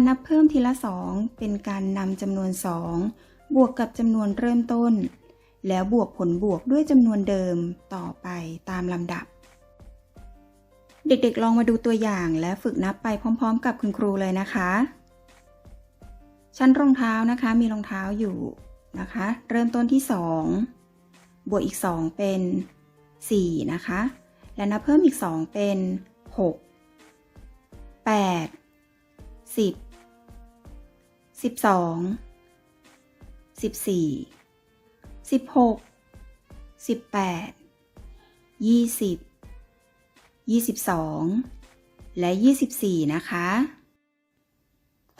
การนับเพิ่มทีละสองเป็นการนำจำนวนสองบวกกับจำนวนเริ่มต้น แล้วบวกผลบวกด้วยจำนวนเดิมต่อไปตามลำดับ เด็กๆ ลองมาดูตัวอย่างและฝึกนับไปพร้อม ๆ กับคุณครูเลยนะคะ ชั้นรองเท้านะคะมีรองเท้าอยู่นะคะ เริ่มต้นที่ 2 บวกอีก 2 เป็น 4 นะคะ และนับเพิ่มอีก 2 เป็น 6 8 10 12 14 16 18 20 22และ24นะคะ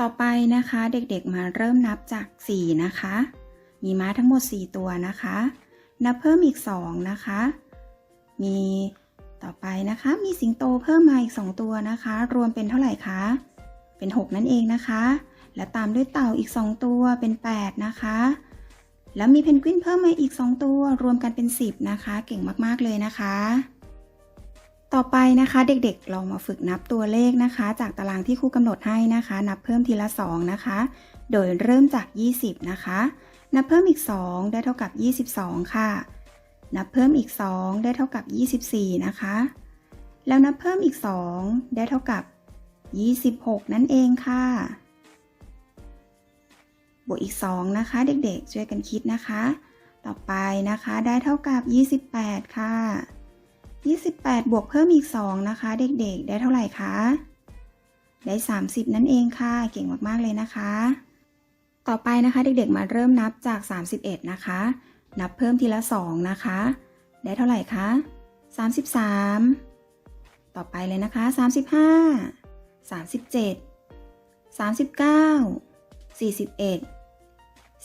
ต่อไปนะคะเด็กๆมาเริ่มนับจาก4นะคะ มีม้าทั้งหมด4ตัวนะคะ นับเพิ่มอีก2นะคะ มีต่อไปนะคะมีสิงโตเพิ่มมาอีก2ตัวนะคะ รวมเป็นเท่าไหร่คะ เป็น6นั่นเองนะคะ และตามด้วยเต่าอีก 2 ตัวเป็น 8 นะคะ แล้วมีเพนกวินเพิ่มมาอีก 2 ตัวรวมกันเป็น 10 นะคะ เก่งมากๆเลยนะคะ ต่อไปนะคะเด็กๆลองมาฝึกนับตัวเลขนะคะ จากตารางที่ครูกำหนดให้นะคะ นับเพิ่มทีละ 2 นะคะ โดยเริ่มจาก 20 นะคะ นับเพิ่มอีก 2 ได้เท่ากับ 22 ค่ะ นับเพิ่มอีก 2 ได้เท่ากับ 24 นะคะ แล้วนับเพิ่มอีก 2 ได้เท่ากับ 26 นั่นเองค่ะ บวกอีก 2 นะคะ เด็กๆ ช่วยกันคิดนะคะ ต่อไปนะคะได้เท่ากับ 28 ค่ะ 28 บวกเพิ่มอีก 2 นะคะ เด็กๆ ได้เท่าไหร่คะ ได้ 30 นั่นเองค่ะ เก่งมากๆเลยนะคะ ต่อไปนะคะเด็กๆ มาเริ่มนับจาก 31 นะคะ นับเพิ่มทีละ 2 นะคะ ได้เท่าไหร่คะ 33 ต่อไปเลยนะคะ 35 37 39 41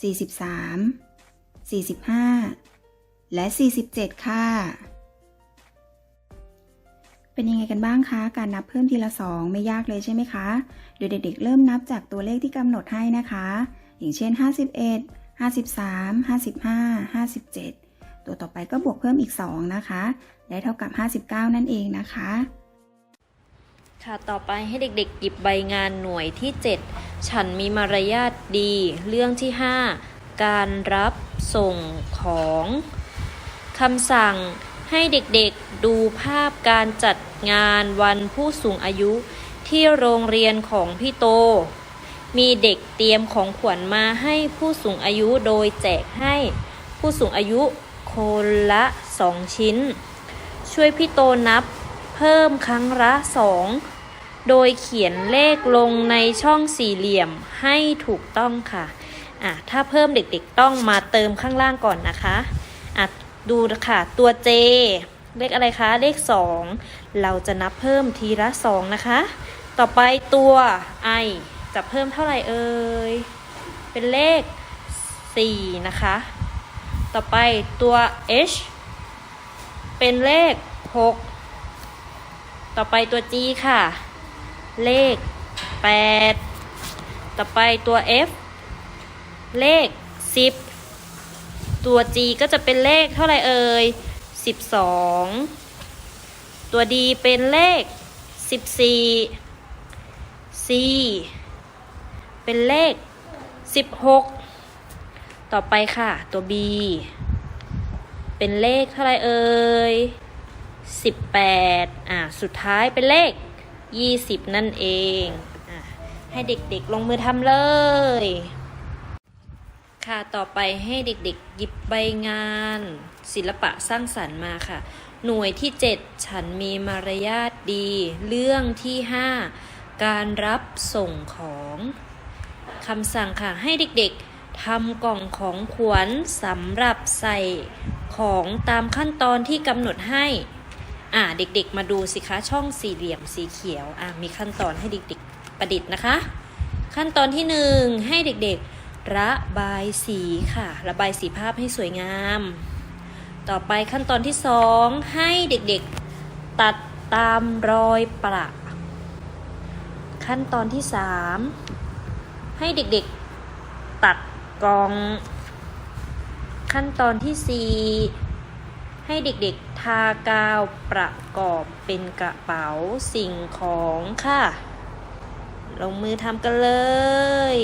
43 45 และ 47 ค่ะ เป็นยังไงกันบ้างคะ การนับเพิ่มทีละสองไม่ยากเลยใช่ไหมคะเดี๋ยวเด็กๆ เริ่มนับจากตัวเลขที่กำหนดให้นะคะ อย่างเช่น 51 53 55 57 ตัวต่อไปก็บวกเพิ่มอีก 2 นะคะ ได้เท่ากับ 59 นั่นเองนะคะ ค่ะต่อไปให้เด็กๆหยิบใบงานหน่วยที่ 7 ฉันมีมารยาทดี เรื่องที่ 5 การรับส่งของคำสั่งให้เด็กๆดูภาพการจัดงานวันผู้สูงอายุที่โรงเรียนของพี่โต มีเด็กเตรียมของขวัญมาให้ผู้สูงอายุโดยแจกให้ผู้สูงอายุคนละ 2 ชิ้น ช่วยพี่โตนับ เพิ่มครั้งละสองโดยเขียนเลขลงในช่องสี่เหลี่ยมให้ถูกต้องค่ะอะ ถ้าเพิ่มเด็กๆต้องมาเติมข้างล่างก่อนนะคะอะดูค่ะ ตัว J เลขอะไรคะ เลข 2 เราจะนับเพิ่มทีละ 2 นะคะ ต่อไปตัว I จะเพิ่มเท่าไหร่เอ่ย เป็นเลข 4 นะคะ ต่อไปตัว H เป็นเลข 6 ต่อไปตัว G ค่ะ เลข 8 ต่อไปตัว F เลข 10 ตัว G ก็จะเป็นเลขเท่าไหร่เอ่ย 12 ตัว D เป็นเลข 14 C เป็นเลข 16 ต่อไปค่ะตัว B เป็นเลขเท่าไหร่เอ่ย 18อ่าสุดท้ายเป็นเลข 20 นั่นเองอะให้เด็กๆลงมือทำเลย ค่ะต่อไปให้เด็กๆ หยิบใบงาน ศิลปะสร้างสรรค์มาค่ะ หน่วยที่ 7 ฉันมีมารยาทดี เรื่องที่ 5 การรับส่งของคำสั่งค่ะให้เด็กๆทำกล่องของขวัญสำหรับใส่ของตามขั้นตอนที่กำหนดให้ อ่าเด็กๆ มาดูสิคะช่องสี่เหลี่ยมสีเขียวอ่ามีขั้นตอนให้เด็กๆประดิษฐ์นะคะ ขั้นตอนที่หนึ่งให้เด็กๆ ระบายสีค่ะ ระบายสีภาพให้สวยงาม ต่อไปขั้นตอนที่สองให้เด็กๆตัดตามรอยประ ขั้นตอนที่สามให้เด็กๆตัดกอง ขั้นตอนที่สี่ให้เด็กๆากาวประกอบเป็นกระเป๋าสิ่งของค่ะ ลงมือทำกันเลย